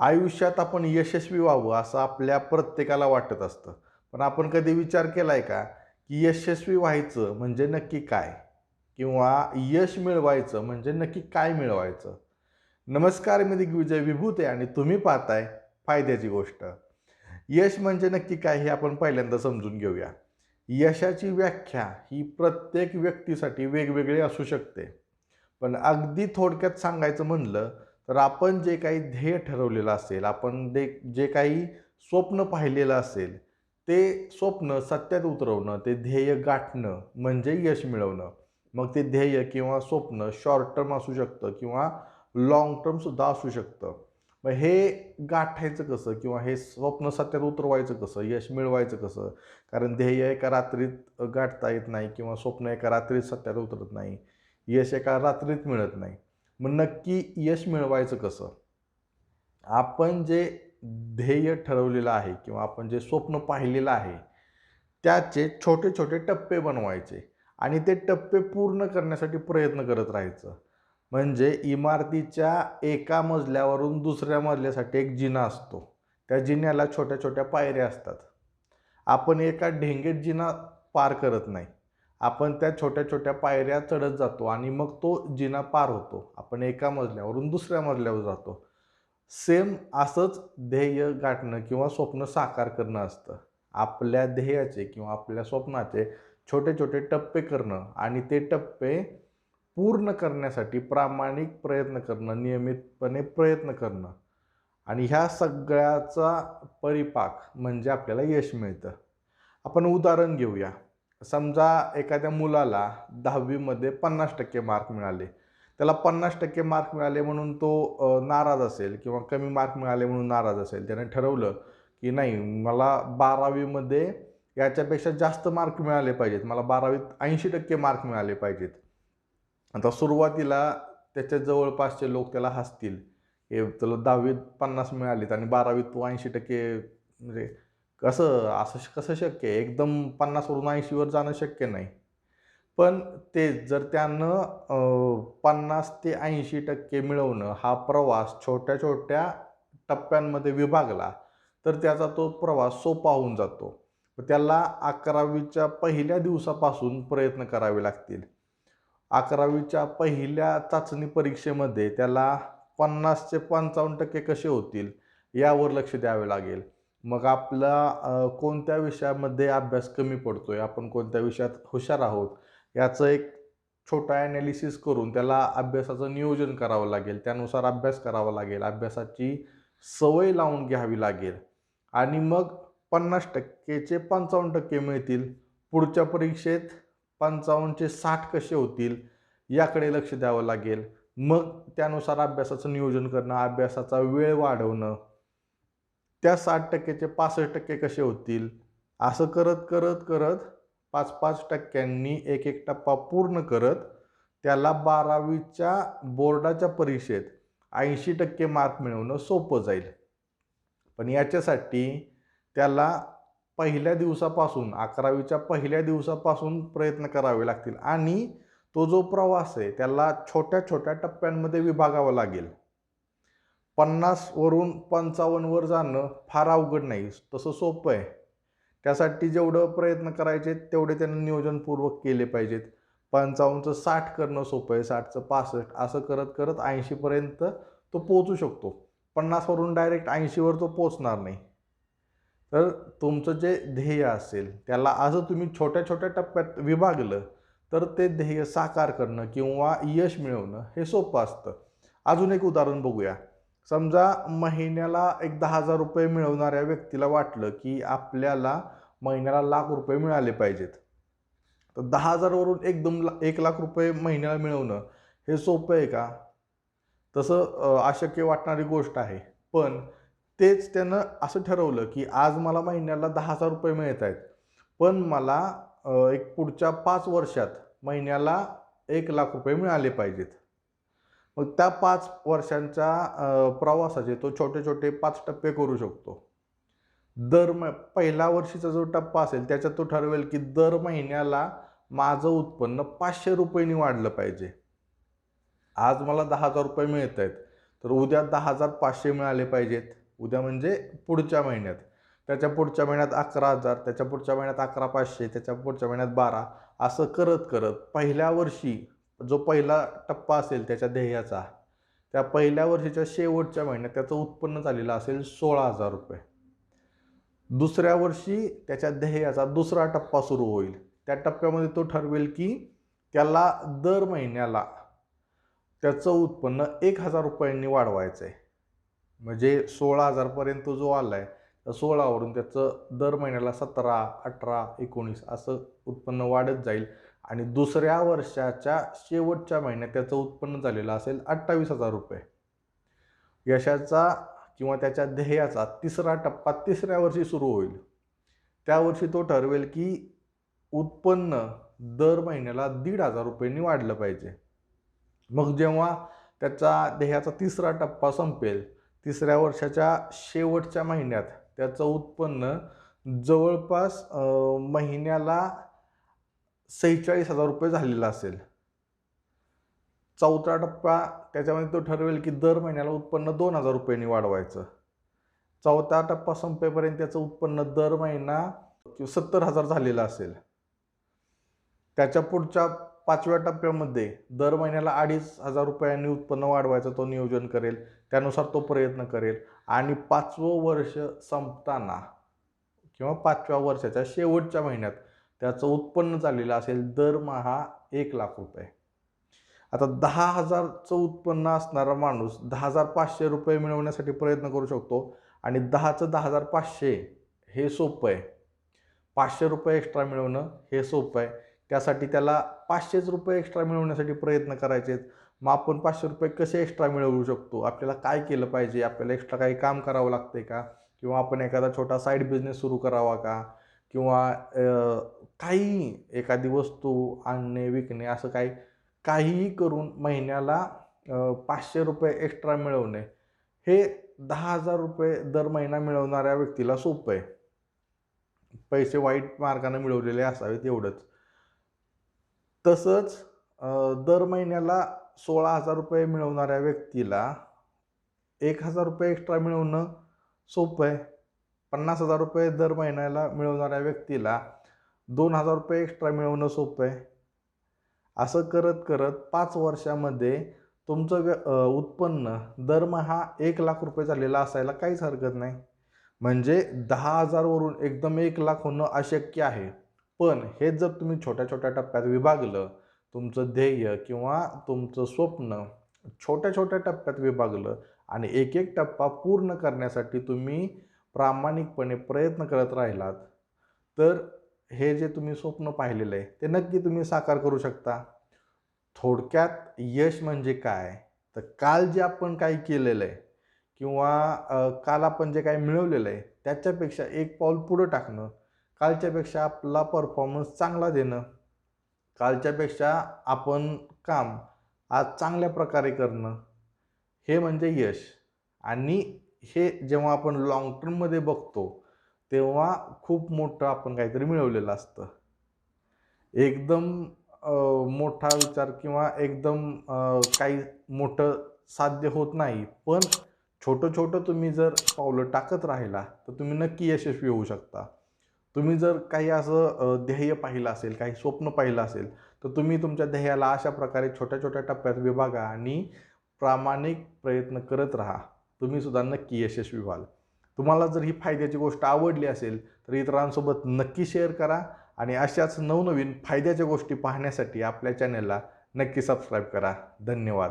आयुष्यात आपण यशस्वी व्हावं असं आपल्या प्रत्येकाला वाटत असतं. पण आपण कधी विचार केला आहे का की यशस्वी व्हायचं म्हणजे नक्की काय? किंवा यश मिळवायचं म्हणजे नक्की काय मिळवायचं? नमस्कार मी दिग्विजय विभूत आहे आणि तुम्ही पाहताय फायद्याची गोष्ट. यश म्हणजे नक्की काय हे आपण पहिल्यांदा समजून घेऊया. यशाची व्याख्या ही प्रत्येक व्यक्तीसाठी वेगवेगळी असू शकते. पण अगदी थोडक्यात सांगायचं म्हणलं तर आपण जे काही ध्येय ठरवलेलं असेल आपण दे जे काही स्वप्न पाहिलेलं असेल ते स्वप्न सत्यात उतरवणं ते ध्येय गाठणं म्हणजे यश मिळवणं. मग ते ध्येय किंवा स्वप्न शॉर्ट टर्म असू शकतं किंवा लाँग टर्मसुद्धा असू शकतं. मग हे गाठायचं कसं किंवा हे स्वप्न सत्यात उतरवायचं कसं यश मिळवायचं कसं? कारण ध्येय एका रात्रीत गाठता येत नाही किंवा स्वप्न एका रात्रीत सत्यात उतरत नाही. यश एका रात्रीत मिळत नाही. मग नक्की यश मिळवायचं कसं? आपण जे ध्येय ठरवलेलं आहे किंवा आपण जे स्वप्न पाहिलेलं आहे त्याचे छोटे छोटे टप्पे बनवायचे आणि ते टप्पे पूर्ण करण्यासाठी प्रयत्न करत राहायचं. म्हणजे इमारतीच्या एका मजल्यावरून दुसऱ्या मजल्यासाठी एक जिना असतो. त्या जिन्याला छोट्या छोट्या पायऱ्या असतात. आपण एका ढेंगेत जिना पार करत नाही. आपण त्या छोट्या छोट्या पायऱ्या चढत जातो आणि मग तो जिना पार होतो. आपण एका मजल्यावरून दुसऱ्या मजल्यावर जातो. सेम असंच ध्येय गाठणं किंवा स्वप्न साकार करणं असतं. आपल्या ध्येयाचे किंवा आपल्या स्वप्नाचे छोटे छोटे टप्पे करणं आणि ते टप्पे पूर्ण करण्यासाठी प्रामाणिक प्रयत्न करणं नियमितपणे प्रयत्न करणं. आणि ह्या सगळ्याचा परिपाक म्हणजे आपल्याला यश मिळतं. आपण उदाहरण घेऊया. समजा एखाद्या मुलाला दहावीमध्ये पन्नास टक्के मार्क मिळाले. त्याला पन्नास टक्के मार्क मिळाले म्हणून तो नाराज असेल किंवा कमी मार्क मिळाले म्हणून नाराज असेल. त्याने ठरवलं की नाही मला बारावीमध्ये याच्यापेक्षा जास्त मार्क मिळाले पाहिजेत. मला बारावीत ऐंशी टक्के मार्क मिळाले पाहिजेत. आता सुरुवातीला त्याच्या जवळपासचे लोक त्याला हसतील. हे तुला दहावीत पन्नास मिळालेत आणि बारावीत तू ऐंशी टक्के म्हणजे कसं असं श- कसं शक्य आहे? एकदम पन्नासवरून ऐंशीवर जाणं शक्य नाही. पण ते जर त्यानं पन्नास ते ऐंशी टक्के मिळवणं हा प्रवास छोट्या छोट्या टप्प्यांमध्ये विभागला तर त्याचा तो प्रवास सोपा होऊन जातो. त्याला अकरावीच्या पहिल्या दिवसापासून प्रयत्न करावे लागतील. अकरावीच्या पहिल्या चाचणी परीक्षेमध्ये त्याला पन्नासचे पंचावन्न टक्के कसे होतील यावर लक्ष द्यावे लागेल. मग आपला कोणत्या विषयामध्ये अभ्यास कमी पडतो आहे आपण कोणत्या विषयात हुशार आहोत? याचं एक छोटा ॲनालिसिस करून त्याला अभ्यासाचं नियोजन करावं लागेल. त्यानुसार अभ्यास करावा लागेल. अभ्यासाची सवय लावून घ्यावी लागेल. आणि मग पन्नास टक्केचे पंचावन्न टक्के मिळतील. पुढच्या परीक्षेत पंचावन्नचे साठ कसे होतील? याकडे लक्ष द्यावं लागेल. मग त्यानुसार अभ्यासाचं नियोजन करणं अभ्यासाचा वेळ वाढवणं त्या साठ टक्केचे पासष्ट टक्के कसे होतील? असं करत करत करत पाच पाच टक्क्यांनी एक एक टप्पा पूर्ण करत त्याला बारावीच्या बोर्डाच्या परीक्षेत ऐंशी टक्के मार्क मिळवणं सोपं जाईल. पण याच्यासाठी त्याला पहिल्या दिवसापासून अकरावीच्या पहिल्या दिवसापासून प्रयत्न करावे लागतील. आणि तो जो प्रवास आहे त्याला छोट्या छोट्या टप्प्यांमध्ये विभागावा लागेल. पन्नासवरून पंचावन्नवर जाणं फार अवघड नाही. तसं सोपं आहे. त्यासाठी जेवढं प्रयत्न करायचे तेवढे त्यांना नियोजनपूर्वक केले पाहिजेत. पंचावन्नचं साठ करणं सोपं आहे. साठचं पासष्ट असं करत करत ऐंशीपर्यंत तो पोचू शकतो. पन्नासवरून डायरेक्ट ऐंशीवर तो पोचणार नाही. तर तुमचं जे ध्येय असेल त्याला असं तुम्ही छोट्या छोट्या टप्प्यात विभागलं तर ते ध्येय साकार करणं किंवा यश मिळवणं हे सोपं असतं. अजून एक उदाहरण बघूया. समजा महिन्याला एक दहा हजार रुपये मिळवणाऱ्या व्यक्तीला वाटलं की आपल्याला महिन्याला लाख रुपये मिळाले पाहिजेत. तर दहा हजारवरून एकदम ला- एक लाख रुपये महिन्याला मिळवणं हे सोपं आहे का? तसं अशक्य वाटणारी गोष्ट आहे. पण तेच त्यानं असं ठरवलं की आज मला महिन्याला दहा हजार रुपये मिळत आहेत. पण मला एक पुढच्या पाच वर्षात महिन्याला एक लाख रुपये मिळाले पाहिजेत. मग त्या पाच वर्षांच्या प्रवासाचे तो छोटे छोटे पाच टप्पे करू शकतो. दर म पहिल्या वर्षीचा जो टप्पा असेल त्याच्यात तो ठरवेल की दर महिन्याला माझं उत्पन्न पाचशे रुपयांनी वाढलं पाहिजे. आज मला दहा हजार रुपये मिळत आहेत तर उद्या दहा हजार पाचशे मिळाले पाहिजेत. उद्या म्हणजे पुढच्या महिन्यात. त्याच्या पुढच्या महिन्यात अकरा हजार त्याच्या पुढच्या महिन्यात अकरा पाचशे त्याच्या पुढच्या महिन्यात बारा असं करत करत पहिल्या वर्षी जो पहिला टप्पा असेल त्याच्या ध्येयाचा त्या पहिल्या वर्षीच्या शेवटच्या महिन्यात त्याचं उत्पन्न झालेलं असेल सोळा हजार रुपये. दुसऱ्या वर्षी त्याच्या ध्येयाचा दुसरा टप्पा सुरू होईल. त्या टप्प्यामध्ये तो ठरवेल की त्याला दर महिन्याला त्याचं उत्पन्न एक हजार रुपयांनी वाढवायचं आहे म्हणजे सोळा हजारपर्यंत जो आला आहे तर सोळावरून त्याचं दर महिन्याला सतरा अठरा एकोणीस असं उत्पन्न वाढत जाईल. आणि दुसऱ्या वर्षाच्या शेवटच्या महिन्यात त्याचं उत्पन्न झालेलं असेल अठ्ठावीस हजार रुपये. यशाचा किंवा त्याच्या ध्येयाचा तिसरा टप्पा तिसऱ्या वर्षी सुरू होईल. त्या वर्षी तो ठरवेल की उत्पन्न दर महिन्याला दीड हजार रुपयांनी वाढलं पाहिजे. मग जेव्हा त्याचा ध्येयाचा तिसरा टप्पा संपेल तिसऱ्या वर्षाच्या शेवटच्या महिन्यात त्याचं उत्पन्न जवळपास महिन्याला सेहेचाळीस हजार रुपये झालेला असेल. चौथा टप्पा त्याच्यामध्ये तो ठरवेल की दर महिन्याला उत्पन्न दोन हजार रुपयांनी वाढवायचं. चौथा टप्पा संपेपर्यंत त्याचं उत्पन्न दर महिना सत्तर हजार झालेलं असेल. त्याच्या पुढच्या पाचव्या टप्प्यामध्ये दर महिन्याला अडीच हजार रुपयांनी उत्पन्न वाढवायचं तो नियोजन करेल. त्यानुसार तो प्रयत्न करेल. आणि पाचवं वर्ष संपताना किंवा पाचव्या वर्षाच्या शेवटच्या महिन्यात त्याचं उत्पन्न चाललेलं असेल दरमहा एक लाख रुपये. आता दहा हजारचं उत्पन्न असणारा माणूस दहा हजार पाचशे रुपये मिळवण्यासाठी प्रयत्न करू शकतो आणि दहाचं दहा हजार पाचशे हे सोपं आहे. पाचशे रुपये एक्स्ट्रा मिळवणं हे सोपं आहे. त्यासाठी त्याला पाचशेच रुपये एक्स्ट्रा मिळवण्यासाठी प्रयत्न करायचे मग आपण पाचशे रुपये कसे एक्स्ट्रा मिळवू शकतो? आपल्याला काय केलं पाहिजे? आपल्याला एक्स्ट्रा काही काम करावं लागते का? किंवा आपण एखादा छोटा साईड बिझनेस सुरू करावा का? किंवा काही एखादी वस्तू आणणे विकणे असं काही काहीही करून महिन्याला पाचशे रुपये एक्स्ट्रा मिळवणे हे दहा हजार रुपये दर महिना मिळवणाऱ्या व्यक्तीला सोपं आहे. पैसे वाईट मार्गाने मिळवलेले असावेत एवढंच. तसंच दर महिन्याला सोळा हजार रुपये मिळवणाऱ्या व्यक्तीला एक हजार रुपये एक्स्ट्रा मिळवणं सोपं आहे. पन्नास हजार रुपये दर महिन्याला मिळवणाऱ्या व्यक्तीला दोन हजार रुपये एक्स्ट्रा मिळवणं सोपं आहे. असं करत करत पाच वर्षामध्ये तुमचं व्य उत्पन्न दरमहा एक लाख रुपये झालेलं असायला काहीच हरकत नाही. म्हणजे दहा हजारवरून एकदम एक लाख होणं अशक्य आहे. पण हेच जर तुम्ही छोट्या छोट्या टप्प्यात विभागलं तुमचं ध्येय किंवा तुमचं स्वप्न छोट्या छोट्या टप्प्यात विभागलं आणि एक एक टप्पा पूर्ण करण्यासाठी तुम्ही प्रामाणिकपणे प्रयत्न करत राहिलात तर हे जे तुम्ही स्वप्न पाहिलेलं आहे ते नक्की तुम्ही साकार करू शकता. थोडक्यात यश म्हणजे काय? तर काल जे आपण काही केलेलं आहे किंवा काल आपण जे काय मिळवलेलं आहे त्याच्यापेक्षा एक पाऊल पुढं टाकणं कालच्यापेक्षा आपला परफॉर्मन्स चांगला देणं कालच्यापेक्षा आपण काम आज चांगल्या प्रकारे करणं हे म्हणजे यश. आणि हे जेव्हा आपण लॉंग टर्ममध्ये बघतो तेव्हा खूप मोठं आपण काहीतरी मिळवलेलं असतं. एकदम मोठा विचार किंवा एकदम काही मोठं साध्य होत नाही. पण छोटं छोटं तुम्ही जर पावलं टाकत राहिला तर तुम्ही नक्की यशस्वी होऊ शकता. तुम्ही जर काही असं ध्येय पाहिलं असेल काही स्वप्न पाहिलं असेल तर तुम्ही तुमच्या ध्येयाला अशा प्रकारे छोट्या छोट्या टप्प्यात विभागा आणि प्रामाणिक प्रयत्न करत राहा. तुम्ही सुद्धा नक्की यशस्वी व्हाल. तुम्हाला जर ही फायद्याची गोष्ट आवडली असेल तर इतरांसोबत नक्की शेअर करा आणि अशाच नवनवीन फायद्याच्या गोष्टी पाहण्यासाठी आपल्या चॅनलला नक्की सबस्क्राईब करा. धन्यवाद.